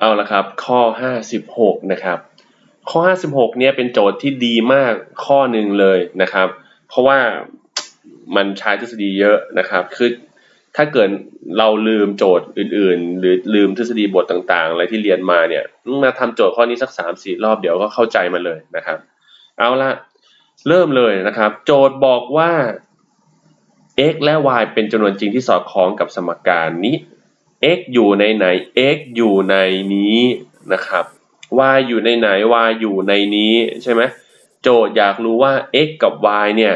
เอาละครับ ข้อ 56 นะครับ ข้อ 56 เนี่ยเป็นโจทย์ที่ดีมากข้อหนึ่งเลยนะครับ เพราะว่ามันใช้ทฤษฎีเยอะนะครับ คือถ้าเกิดเราลืมโจทย์อื่น ๆ หรือลืมทฤษฎีบทต่างๆ อะไรที่เรียนมาเนี่ยมาทำโจทย์ข้อนี้สัก3 4รอบเดี๋ยวก็เข้าใจมันเลยนะครับ เอาละเริ่มเลยนะครับ โจทย์บอกว่า x และ y เป็นจำนวนจริงที่สอดคล้องกับสมการนี้ x อยู่ในไหน x อยู่ในนี้นะครับ y อยู่ในไหน y อยู่ในนี้ใช่ไหมโจทย์อยากรู้ว่า x กับ y เนี่ย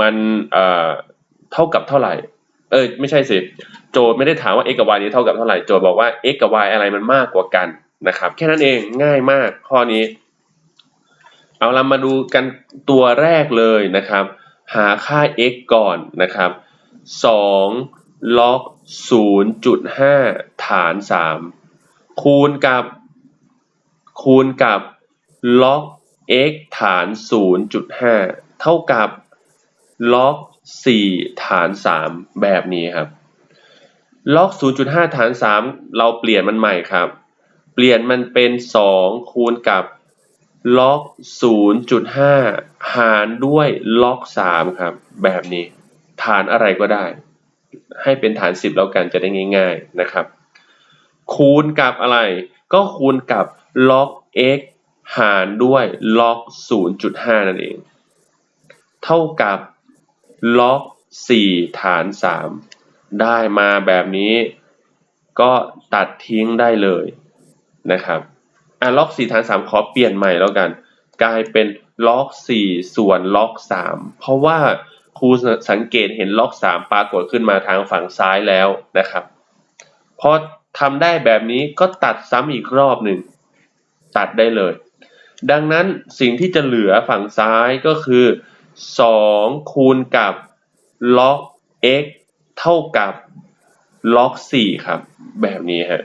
มันเอ่อเท่ากับเท่าไหร่ เออไม่ใช่สิโจทย์ไม่ได้ถามว่า x กับ y นี้เท่ากับเท่าไหร่โจทย์บอกว่า x กับ y อะไรมันมากกว่ากันนะครับแค่นั้นเองง่ายมากข้อนี้ เอาเรามาดูกันตัวแรกเลยนะครับ หาค่า x ก่อนนะครับ2 ล็อก0.5ฐาน3คูณกับ คูณกับล็อก x ฐาน 0.5 เท่ากับล็อก 4 ฐาน 3 แบบนี้ครับล็อก 0.5 ฐาน 3 เราเปลี่ยนมันใหม่ครับ เปลี่ยนมันเป็น 2 คูณกับล็อก 0.5 หารด้วยล็อก 3 ครับ แบบนี้ ฐานอะไรก็ได้ ให้เป็นฐาน 10 แล้วกันจะได้ง่าย ๆนะครับ คูณกับอะไร ก็คูณกับล็อก x หารด้วยล็อก 0.5 นั่นเอง เท่ากับล็อก 4 ฐาน 3 ได้มาแบบนี้ ก็ตัดทิ้งได้เลยนะครับอะล็อก4ฐาน 3 ขอเปลี่ยนใหม่แล้วกัน กลายเป็นล็อก 4 ส่วนล็อก 3 เพราะว่า ครูสังเกตเห็นล็อก 3 ปรากฏขึ้นมาทางฝั่งซ้ายแล้วนะครับพอทำได้แบบนี้ก็ตัดซ้ำอีกรอบหนึ่งตัดได้เลย ดังนั้นสิ่งที่จะเหลือฝั่งซ้ายก็คือ 2 คูณกับล็อก x เท่ากับล็อก 4 ครับ แบบนี้ฮะ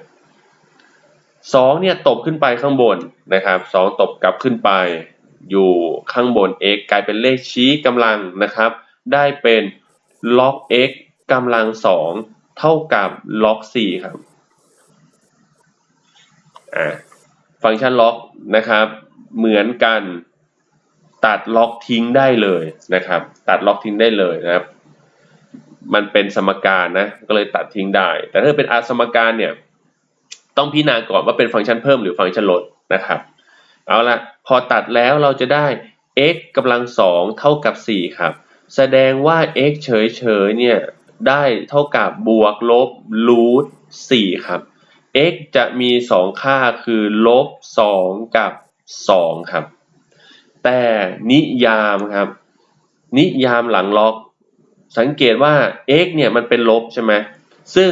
2เนี่ยตบขึ้นไปข้างบนนะครับ2ตบกลับขึ้นไป อยู่ข้างบน x กลายเป็นเลขชี้กำลังนะครับ ได้เป็นล็อก x กำลัง2เท่ากับล็อก 4 ครับอ่าฟังก์ชันล็อกนะครับ เหมือนกันตัดล็อกทิ้งได้เลยนะครับ ตัดล็อกทิ้งได้เลยนะครับ มันเป็นสมการนะ ก็เลยตัดทิ้งได้ แต่ถ้าเป็นอาสมการเนี่ย ต้องพิจารณาก่อนว่าเป็นฟังก์ชันเพิ่มหรือฟังก์ชันลดนะครับ เอาละพอตัดแล้วเราจะได้ x กำลังสองเท่ากับ 4 ครับ แสดงว่า x เฉยเฉยเนี่ยได้เท่ากับบวกลบรูท4ครับ x จะมี 2 ค่าคือลบ 2 กับ 2 ครับ แต่นิยามครับ นิยามหลังล็อก สังเกตว่า x เนี่ยมันเป็นลบใช่ไหมซึ่ง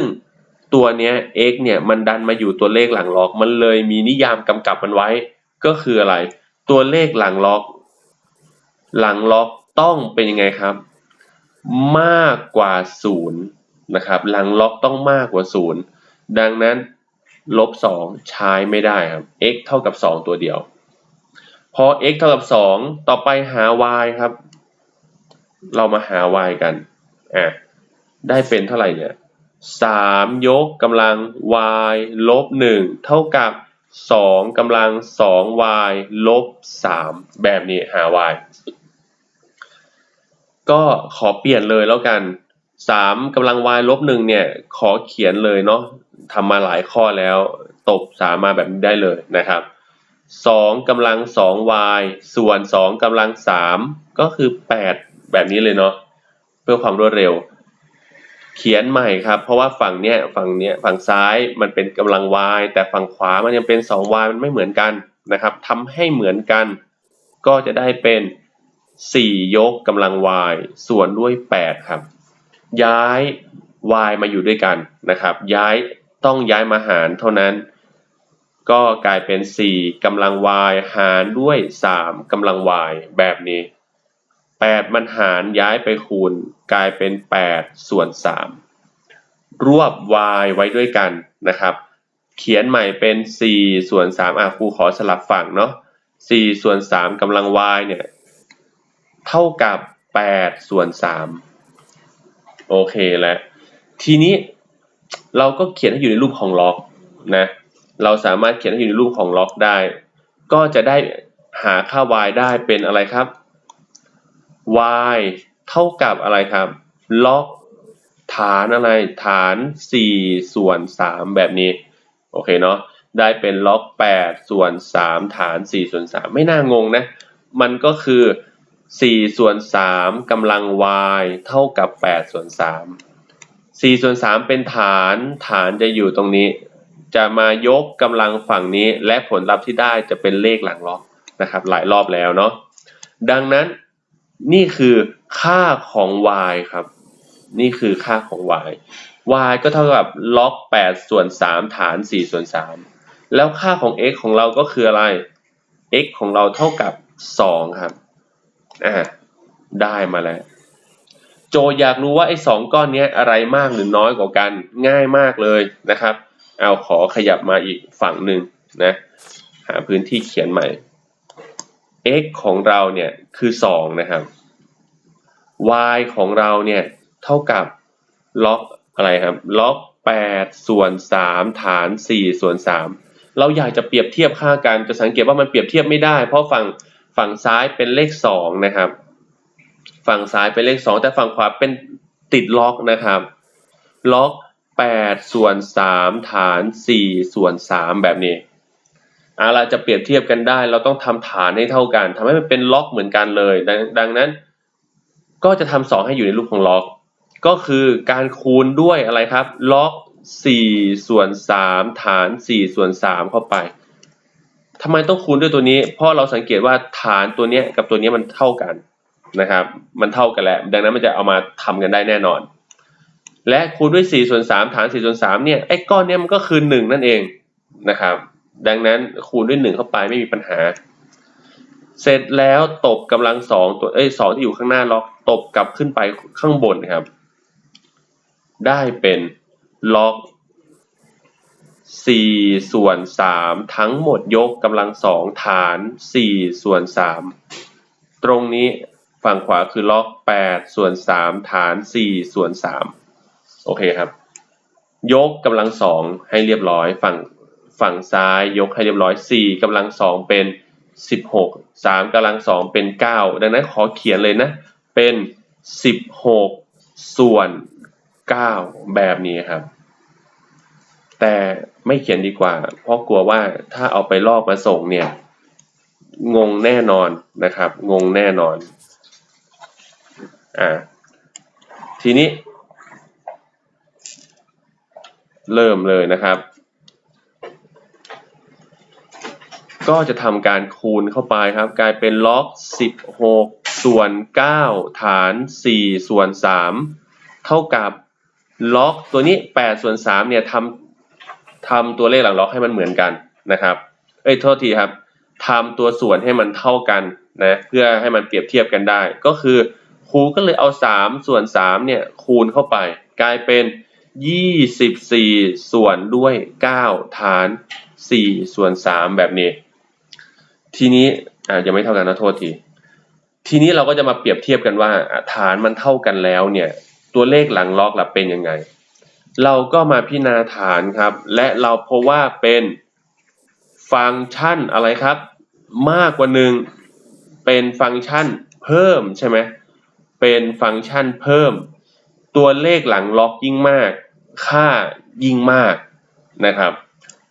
ตัวเนี้ย x เนี่ยมันดันมาอยู่ตัวเลขหลังล็อก มันเลยมีนิยามกำกับมันไว้ ก็คืออะไร ตัวเลขหลังล็อก หลังล็อก ต้องเป็นยังไงครับ มากกว่า0นะครับ หลังล็อกต้องมากกว่า0ดังนั้นลบ2ใช้ไม่ได้ครับ x เท่ากับ2ตัวเดียว พอ x เท่ากับ2ต่อไปหา y ครับ เรามาหา y กันอะได้เป็นเท่าไหร่เนี่ย3ยกกำลัง y ลบ1เท่ากับ2กำลัง 2y ลบ3แบบนี้หา y ก็ขอเปลี่ยนเลยแล้วกัน3กำลัง y ลบ1เนี่ย ขอเขียนเลยเนาะทำมาหลายข้อแล้ว ตบสามมาแบบนี้ได้เลยนะครับ2กำลัง 2y ส่วน2กำลัง3ก็คือ8แบบนี้เลยเนาะเพื่อความรวดเร็ว เขียนใหม่ครับ เพราะว่าฝั่งเนี้ยฝั่งเนี้ยฝั่งซ้ายมันเป็นกำลัง y แต่ฝั่งขวามันยังเป็น 2y มันไม่เหมือนกันนะครับทำให้เหมือนกัน ก็จะได้เป็น 4 ยกกำลัง y ส่วนด้วย 8 ครับ ย้าย y มาอยู่ด้วยกันนะครับ ย้ายต้องย้ายมาหารเท่านั้น ก็กลายเป็น 4กำลัง y หารด้วย 3กำลัง y แบบนี้ 8 มันหารย้ายไปคูณ กลายเป็น 8 ส่วน 3 รวบ y ไว้ด้วยกันนะครับ เขียนใหม่เป็น 4 ส่วน3อะครูขอสลับฝั่งเนาะ4ส่วน3กำลัง y เนี่ย เท่ากับ8ส่วน3โอเคแล้วทีนี้เราก็เขียนให้อยู่ในรูปของล็อกนะเราสามารถเขียนให้อยู่ในรูปของล็อกได้ ก็จะได้หาค่า y ได้เป็นอะไรครับ y เท่ากับอะไรครับ ล็อกฐานอะไรฐาน 4 ส่วน 3 แบบนี้ โอเคเนาะได้เป็นล็อก 8 ส่วน 3 ฐาน 4 ส่วน 3 ไม่น่างงนะ มันก็คือ 4ส่วน3กำลัง y เท่ากับ8ส่วน3 4ส่วน3เป็นฐานฐานจะอยู่ตรงนี้ จะมายกกำลังฝั่งนี้ และผลลัพธ์ที่ได้จะเป็นเลขหลังล็อกนะครับหลายรอบแล้วเนาะดังนั้นนี่คือค่าของ y ครับ นี่คือค่าของ y y ก็เท่ากับล็อก8ส่วน3ฐาน4ส่วน3แล้วค่าของ x ของเราก็คืออะไร x ของเราเท่ากับ 2 ครับ อ่าได้มาแล้ว โจอยากรู้ว่าไอ้สองก้อนนี้อะไรมากหรือน้อยกว่ากัน ง่ายมากเลยนะครับ เอาขอขยับมาอีกฝั่งหนึ่งนะ หาพื้นที่เขียนใหม่ x ของเราเนี่ยคือ 2 นะครับ y ของเราเนี่ยเท่ากับล็อกอะไรครับ ล็อก 8 ส่วน 3 ฐาน 4 ส่วน 3 เราอยากจะเปรียบเทียบค่ากันจะสังเกตว่ามันเปรียบเทียบไม่ได้ เพราะฝั่ง ฝั่งซ้ายเป็นเลข2นะครับ ฝั่งซ้ายเป็นเลข2แต่ฝั่งขวาเป็นติดล็อกนะครับ ล็อก8ส่วน3ฐาน4ส่วน3แบบนี้อาเรจะเปรียบเทียบกันได้ เราต้องทำฐานให้เท่ากันทำให้มันเป็นล็อกเหมือนกันเลยดังดังนั้น ก็จะทำสองให้อยู่ในรูปของล็อก ก็คือการคูณด้วยอะไรครับ ล็อก4ส่วน3ฐาน4ส่วน3เข้าไป ทำไมต้องคูณด้วยตัวนี้ เพราะเราสังเกตว่าฐานตัวนี้กับตัวนี้มันเท่ากันนะครับ มันเท่ากันแล้ว ดังนั้นมันจะเอามาทำกันได้แน่นอน และคูณด้วย4ส่วน3ฐาน4ส่วน3เนี่ยไอ้ก้อนเนี้ยมันก็คือ1นั่นเองนะครับ ดังนั้นคูณด้วย 1 เข้าไปไม่มีปัญหา เสร็จแล้วตบกำลังสองตัวเอ้ยสองที่อยู่ข้างหน้าล็อกตบกลับขึ้นไปข้างบนครับ ได้เป็นล็อก 4ส่วน3ทั้งหมดยกกำลังสองฐาน4ส่วน3ตรงนี้ฝั่งขวาคือล็อก8ส่วน3ฐาน4ส่วน3โอเคครับ ยกกำลังสองให้เรียบร้อยฝั่งฝั่งซ้ายยกให้เรียบร้อย4กำลังสองเป็น16 3กำลังสองเป็น9ดังนั้นขอเขียนเลยนะ เป็น16ส่วน9แบบนี้ครับ แต่ไม่เขียนดีกว่า เพราะกลัวว่าถ้าเอาไปลอกมาส่งเนี่ย งงแน่นอนนะครับ งงแน่นอน อ่า ทีนี้ เริ่มเลยนะครับ ก็จะทำการคูณเข้าไปครับ กลายเป็นล็อก 16 ส่วน 9 ฐาน 4 ส่วน 3 เท่ากับล็อกตัวนี้ 8 ส่วน 3 เนี่ยทำ ทำตัวเลขหลังล็อกให้มันเหมือนกันนะครับ เอ้ยโทษทีครับทำตัวส่วนให้มันเท่ากันนะเพื่อให้มันเปรียบเทียบกันได้ ก็คือครูก็เลยเอา 3 ส่วน3เนี่ยคูณเข้าไป กลายเป็น 24 ส่วนด้วย 9 ฐาน 4 ส่วน 3 แบบนี้ ทีนี้อ่ายังไม่เท่ากันนะโทษที ทีนี้เราก็จะมาเปรียบเทียบกันว่าฐานมันเท่ากันแล้วเนี่ยตัวเลขหลังล็อกล่ะเป็นยังไง เราก็มาพิจารณาฐานครับ และเราพบว่าเป็นฟังก์ชันอะไรครับ มากกว่าหนึ่งเป็นฟังก์ชันเพิ่มใช่ไหมเป็นฟังก์ชันเพิ่ม ตัวเลขหลังล็อกยิ่งมาก ค่ายิ่งมากนะครับ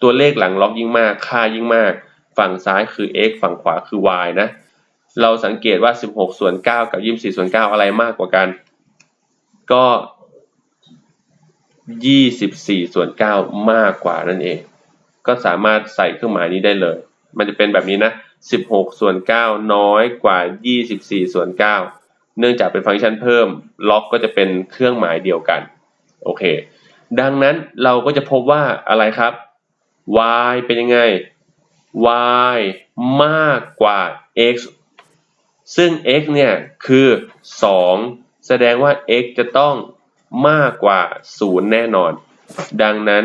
ตัวเลขหลังล็อกยิ่งมาก ค่ายิ่งมาก ฝั่งซ้ายคือ x ฝั่งขวาคือ y นะ เราสังเกตว่า 16 ส่วน 9 กับ 24 ส่วน 9 อะไรมากกว่ากัน ก็ 24 ส่วน 9 มากกว่านั่นเอง ก็สามารถใส่เครื่องหมายนี้ได้เลย มันจะเป็นแบบนี้นะ 16 ส่วน 9 น้อยกว่า 24 ส่วน 9 เนื่องจากเป็นฟังก์ชันเพิ่ม ล็อกก็จะเป็นเครื่องหมายเดียวกัน โอเค ดังนั้นเราก็จะพบว่าอะไรครับ y เป็นยังไง y มากกว่า x ซึ่ง x เนี่ยคือ 2 แสดงว่า x จะต้อง มากกว่า 0 แน่นอน ดังนั้น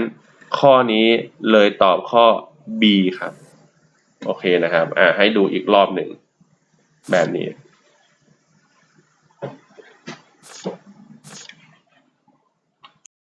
ข้อนี้เลยตอบข้อ b ครับ โอเคนะครับ อ่าให้ดูอีกรอบหนึ่ง แบบนี้